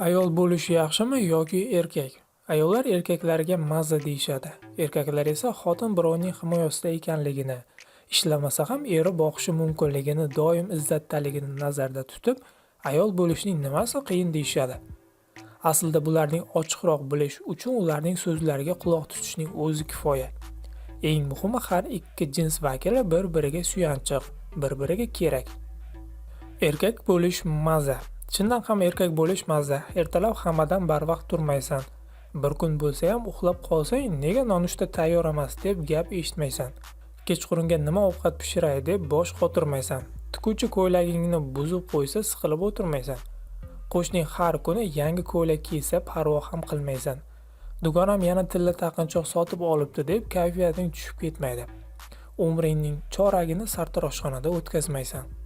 Ayol bo'lish yaxshimi yoki erkak? Ayollar erkaklarga "maza" deyishadi. Erkaklar esa xotin birovning himoyasida ekanligini, ishlamasa ham eri boqishi mumkinligini doim izzatdaligini nazarda tutib, ayol bo'lishning nimasi qiyin deyishadi. Aslida bularning ochiqroq bilish uchun ularning so'zlariga quloq tutishning o'zi kifoya. Eng muhimi har ikki jins vakili bir-biriga suyanchiq, bir-biriga kerak. Erkak bo'lish maza. Chindan ham erkak bo'lish mazza Ertalab hammadan barvaqt turmaysan. Bir kun bo'lsa ham uxlab qolsang, nega nonushta tayyor emas deb gap eshitmaysan. Kechqurunga nima ovqat pishiray deb bosh qotirmaysan. Tikuvchi ko'ylagingni buzib qo'ysa siqilib o'tirmaysan. Qo'shning har kuni yangi ko'ylak kiysa parvo ham qilmaysan. Dugonam yana tilla taqinchoq sotib olibdi deb kayfiyating tushib ketmaydi. Umringning choragini sartaroshxonada o'tkazmaysan.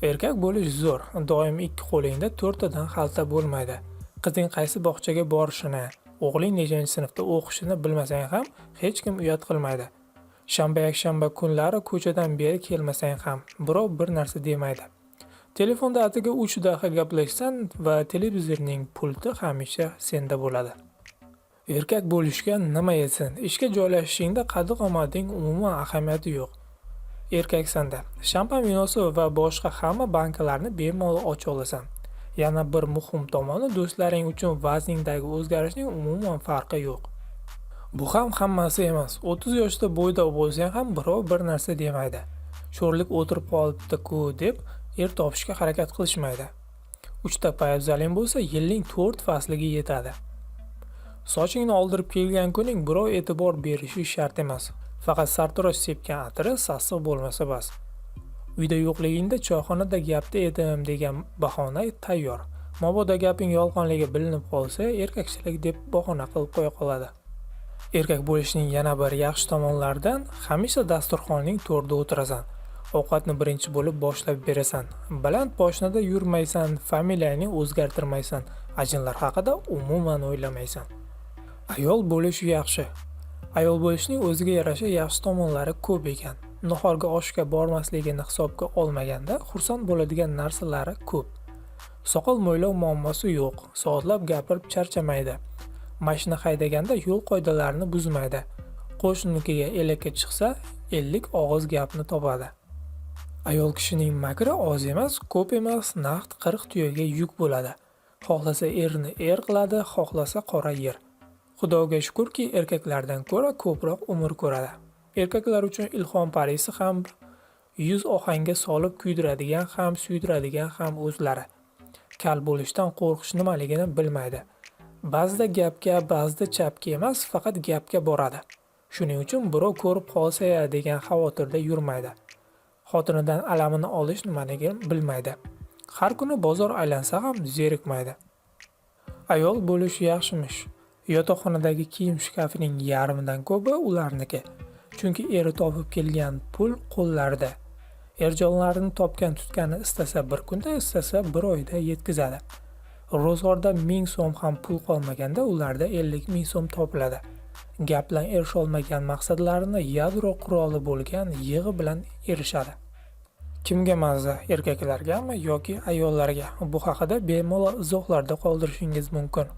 Erkak bo'lish zo'r. Doim ikki qo'lingda to'rttadan xalta bo'lmaydi. Qizing qaysi bog'chaga borishini, o'g'ling nechanchi sinfda o'qishini bilmasang ham hech kim uyat qilmaydi. Shanba-yakshanba kunlari ko'chadan beri kelmasang ham birov bir narsa demaydi. Telefonda atigi 3 daqiqa gaplashsan va televizorning pulti hamisha senda bo'ladi. Erkak bo'lishga nima yetsin? Ishga joylashishingda qaddi-qomating umuman ahamiyati yo'q. Erkaksanda shampan vinosi va boshqa hamma bankalarni bemalol ocha olasan. Yana bir muhim tomoni do'stlaring uchun vazningdagi o'zgarishning umuman farqi yo'q. Bu ham hammasi emas. 30 yoshda bo'yda bo'lsang ham birov bir narsa demaydi. Sho'rlik o'tirib qolibdi-ku deb er topishga harakat qilishmaydi. 3 ta poyabzaling bo'lsa, yilning 4 fasliga yetadi. Sochingni oldirib kelgan kuning birov e'tibor berishi shart emas. Faqat sartarosh sepgan atri sassiq bo'lmasa bas. Uyda yo'qligingda choyxonada gapda edim degan bahona tayyor. Mabodo gaping yolg'onligi bilinib qolsa, erkakchilik deb bahona qilib qo'ya qoladi. Erkak bo'lishning yana bir yaxshi tomonlaridan hamisha dasturxonning to'rida o'tirasan. Ovqatni birinchi bo'lib boshlab berasan. Baland poshnada yurmaysan, familiyangni o'zgartirmaysan. Ajinlar haqida umuman o'ylamaysan. Ayol bo'lish yaxshi. Ayol bo'lishning o'ziga yarasha yaxshi tomonlari ko'p ekan. Nahorga oshga bormasligini hisobga olmaganda xursand bo'ladigan narsalari ko'p. Soqol mo'ylov muammosi yo'q. Soatlab gapirib charchamaydi. Mashina haydaganda yo'l qoidalarini buzmaydi. Qo'shninikiga elakka chiqsa, 50 og'iz gapni topadi. Ayol kishining makri oz emas, ko'p emas, naqd 40 tuyaga yuk bo'ladi. Xohlasa erni er qiladi, xohlasa qora yer. Xudoga shukrki, erkaklardan ko'ra ko'proq umr ko'radi. Erkaklar uchun ilhom parisi ham, yuz ohangga solib kuydiradigan ham, suydiradigan ham o'zlari. Kal bo'lishdan qo'rqish nimaligini bilmaydi. Ba'zida gapga, ba'zida chapga emas, faqat gapga boradi. Shuning uchun birov ko'rib qolsa degan xavotirda yurmaydi. Xotinidan alamini olish nimaligini bilmaydi. Har kuni bozor aylansa ham zerikmaydi. Ayol bo'lish yaxshimish. Yotoqxonadagi kiyim shkafining yarmidan ko'pi ularniki. Chunki eri topib kelgan pul qo'llarida. Erjonlarini topgan tutgani istasa bir kunda, istasa bir oyda yetkazadi. Ro'zg'orda 1000 so'm ham pul qolmaganda ularda 50 ming so'm topiladi. Gap bilan erisholmagan maqsadlarini yadro quroli bo'lgan yig'i bilan erishadi. Kimga mazza erkaklargami yoki ayollarga? Bu haqida bemalol izohlarda qoldirishingiz mumkin.